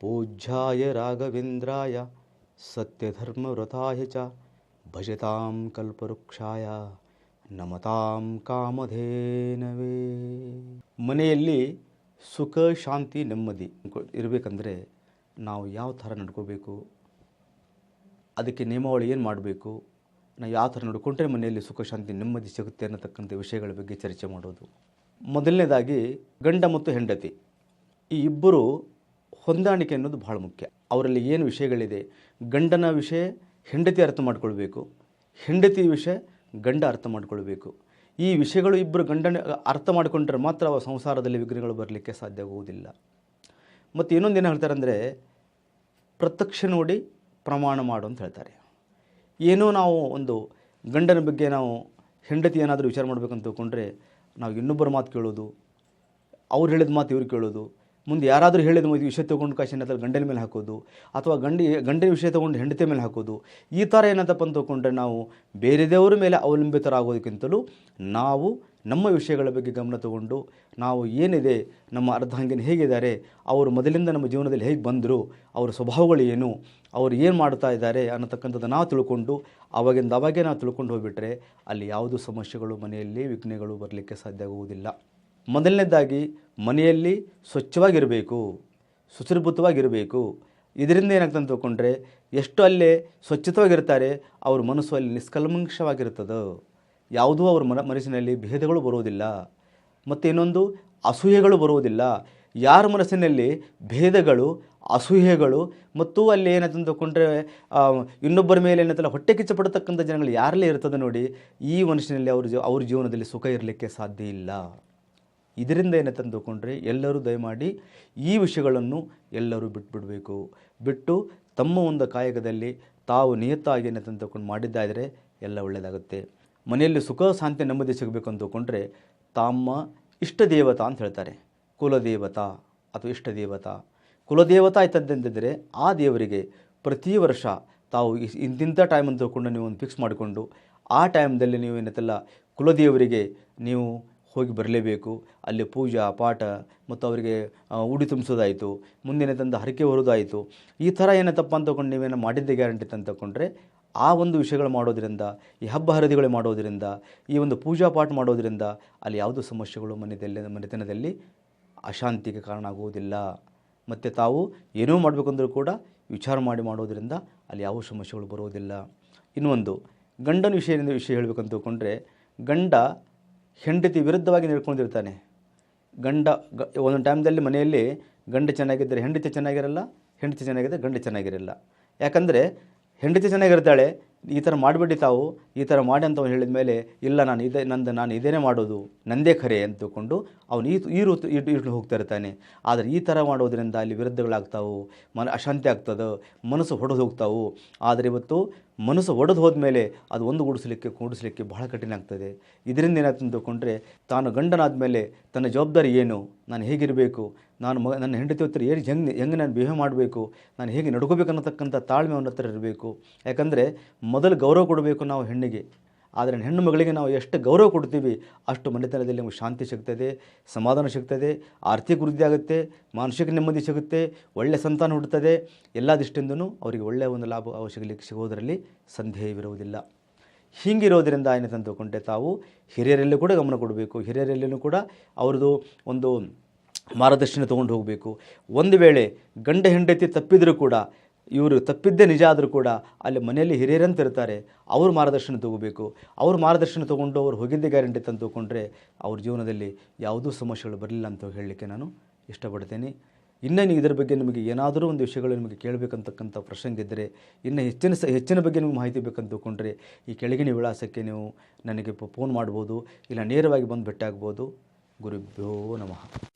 ಪೂಜ್ಯಾಯ ರಾಘವೇಂದ್ರಾಯ, ಸತ್ಯಧರ್ಮವ್ರತಾಯ ಚ, ಭಜತಾಂ ಕಲ್ಪವೃಕ್ಷಾಯ, ನಮತಾಂ ಕಾಮಧೇನವೇ. ಮನೆಯಲ್ಲಿ ಸುಖ, ಶಾಂತಿ, ನೆಮ್ಮದಿ ಇರಬೇಕಂದ್ರೆ ನಾವು ಯಾವ ಥರ ನಡ್ಕೋಬೇಕು? ಅದಕ್ಕೆ ನಿಯಮಾವಳಿ ಏನು ಮಾಡಬೇಕು? ನಾವು ಯಾವ ಥರ ನಡ್ಕೊಂಡ್ರೆ ಮನೆಯಲ್ಲಿ ಸುಖ, ಶಾಂತಿ, ನೆಮ್ಮದಿ ಸಿಗುತ್ತೆ ಅನ್ನತಕ್ಕಂಥ ವಿಷಯಗಳ ಬಗ್ಗೆ ಚರ್ಚೆ ಮಾಡೋದು. ಮೊದಲನೇದಾಗಿ ಗಂಡ ಮತ್ತು ಹೆಂಡತಿ. ಈ ಇಬ್ಬರು ಹೊಂದಾಣಿಕೆ ಅನ್ನೋದು ಭಾಳ ಮುಖ್ಯ. ಅವರಲ್ಲಿ ಏನು ವಿಷಯಗಳಿದೆ? ಗಂಡನ ವಿಷಯ ಹೆಂಡತಿ ಅರ್ಥ ಮಾಡ್ಕೊಳ್ಬೇಕು. ಹೆಂಡತಿ ವಿಷಯ ಗಂಡ ಅರ್ಥ ಮಾಡ್ಕೊಳ್ಬೇಕು. ಈ ವಿಷಯಗಳು ಇಬ್ಬರು ಗಂಡನ ಅರ್ಥ ಮಾಡಿಕೊಂಡ್ರೆ ಮಾತ್ರ ಅವ ಸಂಸಾರದಲ್ಲಿ ವಿಘ್ನಗಳು ಬರಲಿಕ್ಕೆ ಸಾಧ್ಯ ಆಗುವುದಿಲ್ಲ. ಮತ್ತು ಇನ್ನೊಂದು ಏನು ಹೇಳ್ತಾರೆ ಅಂದರೆ, ಪ್ರತ್ಯಕ್ಷ ನೋಡಿ ಪ್ರಮಾಣ ಮಾಡು ಅಂತ ಹೇಳ್ತಾರೆ. ಏನೋ ನಾವು ಒಂದು ಗಂಡನ ಬಗ್ಗೆ ನಾವು ಹೆಂಡತಿ ಏನಾದರೂ ವಿಚಾರ ಮಾಡಬೇಕಂತ ತಿಳ್ಕೊಂಡ್ರೆ, ನಾವು ಇನ್ನೊಬ್ಬರ ಮಾತು ಕೇಳೋದು, ಅವ್ರು ಹೇಳಿದ ಮಾತು ಇವ್ರು ಕೇಳೋದು ಮುಂದೆ ಯಾರಾದರೂ ಹೇಳಿದ ವಿಷಯ ತಗೊಂಡು ಕಾಶಿನ ಹತ್ರ ಗಂಡನ ಮೇಲೆ ಹಾಕೋದು, ಅಥವಾ ಗಂಡಿ, ಗಂಡಿನ ವಿಷಯ ತೊಗೊಂಡು ಹೆಂಡತಿ ಮೇಲೆ ಹಾಕೋದು, ಈ ಥರ ಏನಂತಪ್ಪ ಅಂತ ತಿಳ್ಕೊಂಡ್ರೆ ನಾವು ಬೇರೆದೇವರ ಮೇಲೆ ಅವಲಂಬಿತರಾಗೋದಕ್ಕಿಂತಲೂ ನಾವು ನಮ್ಮ ವಿಷಯಗಳ ಬಗ್ಗೆ ಗಮನ ತಗೊಂಡು ನಾವು ಏನಿದೆ, ನಮ್ಮ ಅರ್ಧಾಂಗಿನ ಹೇಗಿದ್ದಾರೆ, ಅವರು ಮೊದಲಿಂದ ನಮ್ಮ ಜೀವನದಲ್ಲಿ ಹೇಗೆ ಬಂದರು, ಅವರ ಸ್ವಭಾವಗಳು ಏನು, ಅವರು ಏನು ಮಾಡ್ತಾ ಇದ್ದಾರೆ ಅನ್ನತಕ್ಕಂಥದ್ದು ನಾವು ತಿಳ್ಕೊಂಡು, ಅವಾಗಿಂದ ಅವಾಗೇ ನಾವು ತಿಳ್ಕೊಂಡು ಹೋಗಿಬಿಟ್ರೆ ಅಲ್ಲಿ ಯಾವುದು ಸಮಸ್ಯೆಗಳು ಮನೆಯಲ್ಲಿ ವಿಘ್ನಗಳು ಬರಲಿಕ್ಕೆ ಸಾಧ್ಯ ಆಗುವುದಿಲ್ಲ. ಮೊದಲನೇದಾಗಿ ಮನೆಯಲ್ಲಿ ಸ್ವಚ್ಛವಾಗಿರಬೇಕು ಸುಸರ್ಭೂತವಾಗಿರಬೇಕು ಇದರಿಂದ ಏನಾಗ್ತದೆ ಅಂತ ತಿಳ್ಕೊಂಡ್ರೆ ಎಷ್ಟು ಅಲ್ಲೇ ಸ್ವಚ್ಛತವಾಗಿರ್ತಾರೆ, ಅವ್ರ ಮನಸ್ಸು ಅಲ್ಲಿ ನಿಷ್ಕಲ್ಮಂಕ್ಷವಾಗಿರ್ತದೆ ಯಾವುದೂ ಅವ್ರ ಮನ, ಮನಸ್ಸಿನಲ್ಲಿ ಭೇದಗಳು ಬರುವುದಿಲ್ಲ ಮತ್ತು ಇನ್ನೊಂದು, ಅಸೂಯೆಗಳು ಬರುವುದಿಲ್ಲ ಯಾರ ಮನಸ್ಸಿನಲ್ಲಿ ಭೇದಗಳು ಅಸೂಹೆಗಳು ಮತ್ತು ಅಲ್ಲಿ ಏನಂತ ತಿಳ್ಕೊಂಡ್ರೆ ಇನ್ನೊಬ್ಬರ ಮೇಲೆ ಏನಂತಲ್ಲ ಹೊಟ್ಟೆ ಕಿಚ್ಚ ಪಡತಕ್ಕಂಥ ಜನಗಳು ಯಾರಲ್ಲೇ ಇರ್ತದೆ ನೋಡಿ, ಈ ಮನುಷ್ಯನಲ್ಲಿ ಅವ್ರ ಅವ್ರ ಜೀವನದಲ್ಲಿ ಸುಖ ಇರಲಿಕ್ಕೆ ಸಾಧ್ಯ ಇಲ್ಲ. ಇದರಿಂದ ಏನೇ ತಂದುಕೊಂಡ್ರೆ ಎಲ್ಲರೂ ದಯಮಾಡಿ ಈ ವಿಷಯಗಳನ್ನು ಎಲ್ಲರೂ ಬಿಟ್ಬಿಡಬೇಕು. ಬಿಟ್ಟು ತಮ್ಮ ಒಂದು ಕಾಯಕದಲ್ಲಿ ತಾವು ನಿಯತ್ತಾಗಿ ಏನೇ ತಂದುಕೊಂಡು ಮಾಡಿದ್ದಾದರೆ ಎಲ್ಲ ಒಳ್ಳೆಯದಾಗುತ್ತೆ ಮನೆಯಲ್ಲಿ ಸುಖ, ಶಾಂತಿ, ನೆಮ್ಮದಿ ಸಿಗಬೇಕು ಅಂತ ತಿಳ್ಕೊಂಡ್ರೆ ತಮ್ಮ ಇಷ್ಟ ದೇವತಾ ಅಂತ ಹೇಳ್ತಾರೆ. ಕುಲದೇವತಾ ಅಥವಾ ಇಷ್ಟ ದೇವತಾ. ಕುಲದೇವತಾ ಆಯ್ತಂತಂದಿದ್ದರೆ ಆ ದೇವರಿಗೆ ಪ್ರತಿ ವರ್ಷ ತಾವು ಇಂತಿಂಥ ಟೈಮ್ ಅಂತ ತಿಳ್ಕೊಂಡು ನೀವು ಒಂದು ಫಿಕ್ಸ್ ಮಾಡಿಕೊಂಡು ಆ ಟೈಮ್ದಲ್ಲಿ ನೀವು ಏನತ್ತಲ್ಲ ಕುಲದೇವರಿಗೆ ನೀವು ಹೋಗಿ ಬರಲೇಬೇಕು. ಅಲ್ಲಿ ಪೂಜಾ, ಪಾಠ ಮತ್ತು ಅವರಿಗೆ ಉಡಿ ತುಂಬಿಸೋದಾಯಿತು. ಮುಂದಿನ ತಂದು ಹರಕೆ ಹೊರೋದಾಯಿತು. ಈ ಥರ ಏನತ್ತಪ್ಪ ಅಂತ ತಗೊಂಡು ನೀವೇನು ಮಾಡಿದ್ದೆ ಗ್ಯಾರಂಟಿ ಅಂತ ತಗೊಂಡ್ರೆ ಆ ಒಂದು ವಿಷಯಗಳು ಮಾಡೋದರಿಂದ, ಈ ಹಬ್ಬ ಹರಿದಿಗಳು ಮಾಡೋದರಿಂದ, ಈ ಒಂದು ಪೂಜಾ, ಪಾಠ ಮಾಡೋದರಿಂದ ಅಲ್ಲಿ ಯಾವುದೋ ಸಮಸ್ಯೆಗಳು ಮನೆಯಲ್ಲಿ ಮನೆತನದಲ್ಲಿ ಅಶಾಂತಿಗೆ ಕಾರಣ ಆಗುವುದಿಲ್ಲ ಮತ್ತು ತಾವು ಏನೂ ಮಾಡಬೇಕಂದ್ರೂ ಕೂಡ ವಿಚಾರ ಮಾಡಿ ಮಾಡೋದರಿಂದ ಅಲ್ಲಿ ಯಾವ ಸಮಸ್ಯೆಗಳು ಬರುವುದಿಲ್ಲ. ಇನ್ನೊಂದು, ಗಂಡನ ವಿಷಯದಿಂದ ವಿಷಯ ಹೇಳಬೇಕಂತ ತಿಳ್ಕೊಂಡ್ರೆ ಗಂಡ ಹೆಂಡತಿ ವಿರುದ್ಧವಾಗಿ ನಡ್ಕೊಂಡಿರ್ತಾನೆ. ಗಂಡ, ಗ, ಒಂದೊಂದು ಟೈಮ್ದಲ್ಲಿ ಮನೆಯಲ್ಲಿ ಗಂಡ ಚೆನ್ನಾಗಿದ್ದರೆ ಹೆಂಡತಿ ಚೆನ್ನಾಗಿರಲ್ಲ, ಹೆಂಡತಿ ಚೆನ್ನಾಗಿದ್ದರೆ ಗಂಡ ಚೆನ್ನಾಗಿರಲ್ಲ. ಯಾಕಂದರೆ ಹೆಂಡತಿ ಚೆನ್ನಾಗಿರ್ತಾಳೆ, ಈ ಥರ ಮಾಡಿಬಿಡಿ ತಾವು, ಈ ಥರ ಮಾಡಿ ಅಂತ ಅವನು ಹೇಳಿದ ಮೇಲೆ, ಇಲ್ಲ ನಾನು ಇದೇ, ನಂದು ನಾನು ಇದೇನೇ ಮಾಡೋದು, ನಂದೇ ಖರೆ ಅಂತ ಅವನು ಈ ಈ ರೂಟ್ ಇಟ್ಟು ಹೋಗ್ತಾ ಇರ್ತಾನೆ. ಆದರೆ ಈ ಥರ ಮಾಡೋದರಿಂದ ಅಲ್ಲಿ ವಿರುದ್ಧಗಳಾಗ್ತಾವು, ಮನ, ಅಶಾಂತಿ ಆಗ್ತದೆ, ಮನಸ್ಸು ಹೊಡೆದು ಹೋಗ್ತಾವು. ಆದರೆ ಇವತ್ತು ಮನಸ್ಸು ಒಡೆದು ಹೋದ್ಮೇಲೆ ಅದು ಒಂದು ಗೂಡಿಸಲಿಕ್ಕೆ ಕೂಡಿಸಲಿಕ್ಕೆ ಬಹಳ ಕಠಿಣ ಆಗ್ತದೆ. ಇದರಿಂದ ಏನಾಗ್ತದೆ ತಿಳ್ಕೊಂಡ್ರೆ, ತಾನು ಗಂಡನಾದ ಮೇಲೆ ತನ್ನ ಜವಾಬ್ದಾರಿ ಏನು? ನಾನು ಹೇಗಿರಬೇಕು? ನಾನು ಮ ನನ್ನ ಹೆಂಡತಿ ಹತ್ರ ಏನು ಹೆಂಗೆ ಹೆಂಗೆ ನಾನು ಬಿಹೇವ್ ಮಾಡಬೇಕು? ನಾನು ಹೇಗೆ ನಡ್ಕೋಬೇಕು ಅನ್ನತಕ್ಕಂಥ ತಾಳ್ಮೆ ಅವನ ಹತ್ರ ಇರಬೇಕು. ಯಾಕಂದರೆ, ಮೊದಲು ಗೌರವ ಕೊಡಬೇಕು ನಾವು ಹೆಣ್ಣಿಗೆ. ಆದರೆ ಹೆಣ್ಣು ಮಗಳಿಗೆ ನಾವು ಎಷ್ಟು ಗೌರವ ಕೊಡ್ತೀವಿ, ಅಷ್ಟು ಮನೆತನದಲ್ಲಿ ನಮಗೆ ಶಾಂತಿ ಸಿಗ್ತದೆ, ಸಮಾಧಾನ ಸಿಗ್ತದೆ, ಆರ್ಥಿಕ ವೃದ್ಧಿ ಆಗುತ್ತೆ, ಮಾನಸಿಕ ನೆಮ್ಮದಿ ಸಿಗುತ್ತೆ ಒಳ್ಳೆಯ ಸಂತಾನ ಹುಡ್ತದೆ ಎಲ್ಲ ದೃಷ್ಟಿಯಿಂದನೂ ಅವರಿಗೆ ಒಳ್ಳೆಯ ಒಂದು ಲಾಭ ಅವ ಸಿಗಲಿಕ್ಕೆ ಸಿಗೋದರಲ್ಲಿ ಸಂದೇಹವಿರುವುದಿಲ್ಲ. ಹೀಗಿರೋದರಿಂದ ಏನಾಯ್ತು ಅಂತ ತಿಳ್ಕೊಂಡ್ರೆ ತಾವು ಹಿರಿಯರಲ್ಲೂ ಕೂಡ ಗಮನ ಕೊಡಬೇಕು. ಹಿರಿಯರಲ್ಲೂ ಕೂಡ ಅವ್ರದ್ದು ಒಂದು ಮಾರ್ಗದರ್ಶನ ತೊಗೊಂಡು ಹೋಗಬೇಕು. ಒಂದು ವೇಳೆ ಗಂಡ ಹೆಂಡತಿ ತಪ್ಪಿದರೂ ಕೂಡ ಇವರು ತಪ್ಪಿದ್ದೇ ನಿಜ ಆದರೂ ಕೂಡ ಅಲ್ಲಿ ಮನೆಯಲ್ಲಿ ಹಿರಿಯರಂತಿರ್ತಾರೆ ಅವ್ರ ಮಾರ್ಗದರ್ಶನ ತಗೋಬೇಕು. ಅವ್ರ ಮಾರ್ಗದರ್ಶನ ತೊಗೊಂಡು ಅವ್ರು ಹೋಗಿದ್ದೇ ಗ್ಯಾರಂಟಿ ಅಂತ ತಗೊಂಡ್ರೆ ಅವ್ರ ಜೀವನದಲ್ಲಿ ಯಾವುದೂ ಸಮಸ್ಯೆಗಳು ಬರಲಿಲ್ಲ ಅಂತ ಹೇಳಲಿಕ್ಕೆ ನಾನು ಇಷ್ಟಪಡ್ತೇನೆ. ಇನ್ನು ನೀವು ಇದರ ಬಗ್ಗೆ ನಿಮಗೆ ಏನಾದರೂ ಒಂದು ವಿಷಯಗಳು ನಿಮಗೆ ಕೇಳಬೇಕಂತಕ್ಕಂಥ ಪ್ರಸಂಗ ಇದ್ದರೆ, ಇನ್ನು ಹೆಚ್ಚಿನ ಸ, ಹೆಚ್ಚಿನ ಬಗ್ಗೆ ನಿಮಗೆ ಮಾಹಿತಿ ಬೇಕಂತ ತಿಳ್ಕೊಂಡ್ರೆ ಈ ಕೆಳಗಿನ ವಿಳಾಸಕ್ಕೆ ನೀವು ನನಗೆ ಫೋನ್ ಮಾಡ್ಬೋದು. ಇಲ್ಲ ನೇರವಾಗಿ ಬಂದು ಭೇಟಿಯಾಗ್ಬೋದು ಗುರುಭ್ಯೋ ನಮಃ.